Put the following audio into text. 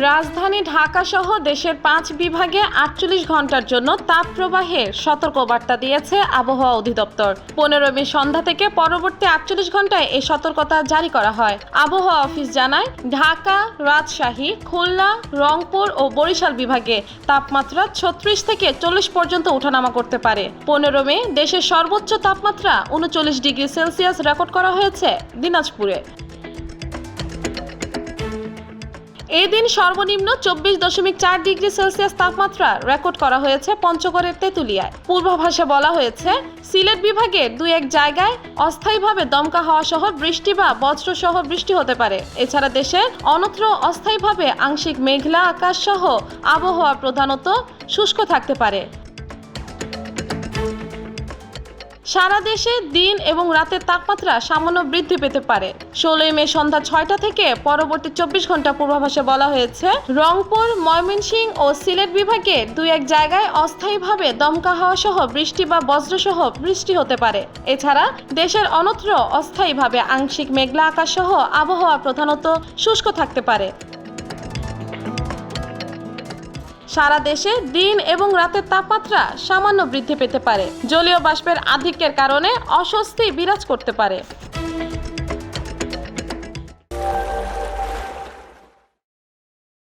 রাজধানী ঢাকা সহ দেশের পাঁচ বিভাগে আটচল্লিশ ঘণ্টার জন্য তাপ প্রবাহের সতর্কবার্তা দিয়েছে আবহাওয়া অধিদপ্তর। পনেরো মে সন্ধ্যা থেকে পরবর্তী আটচল্লিশ ঘন্টায় এই সতর্কতা জারি করা হয়। আবহাওয়া অফিস জানায়, ঢাকা, রাজশাহী, খুলনা, রংপুর ও বরিশাল বিভাগে তাপমাত্রা ছত্রিশ থেকে চল্লিশ পর্যন্ত ওঠানামা করতে পারে। পনেরো মে দেশের সর্বোচ্চ তাপমাত্রা উনচল্লিশ ডিগ্রি সেলসিয়াস রেকর্ড করা হয়েছে দিনাজপুরে। এই দিন সর্বনিম্ন চব্বিশ দশমিক চার ডিগ্রি সেলসিয়াস তাপমাত্রা রেকর্ড করা হয়েছে পঞ্চগড়ের তেঁতুলিয়ায়। পূর্বাভাসে বলা হয়েছে, সিলেট বিভাগের দুই এক জায়গায় অস্থায়ীভাবে দমকা হওয়া সহ বৃষ্টি বা বজ্র সহ বৃষ্টি হতে পারে। এছাড়া দেশে অন্যত্র অস্থায়ীভাবে আংশিক মেঘলা আকাশ সহ আবহাওয়া প্রধানত শুষ্ক থাকতে পারে। সারা দেশে দিন এবং রাতের তাপমাত্রা সামান্য বৃদ্ধি পেতে পারে। ষোলোই মে সন্ধ্যা ছয়টা থেকে পরবর্তী চব্বিশ ঘণ্টা পূর্বাভাসে বলা হয়েছে, রংপুর, ময়মনসিংহ ও সিলেট বিভাগে দুই এক জায়গায় অস্থায়ীভাবে দমকা হাওয়া সহ বৃষ্টি বা বজ্রসহ বৃষ্টি হতে পারে। এছাড়া দেশের অন্যত্র অস্থায়ীভাবে আংশিক মেঘলা আকাশ সহ আবহাওয়া প্রধানত শুষ্ক থাকতে পারে। সারা দেশে দিন এবং রাতের তাপমাত্রা সামান্য বৃদ্ধি পেতে পারে। জলীয় বাষ্পের আধিক্যের কারণে অস্বস্তি বিরাজ করতে পারে।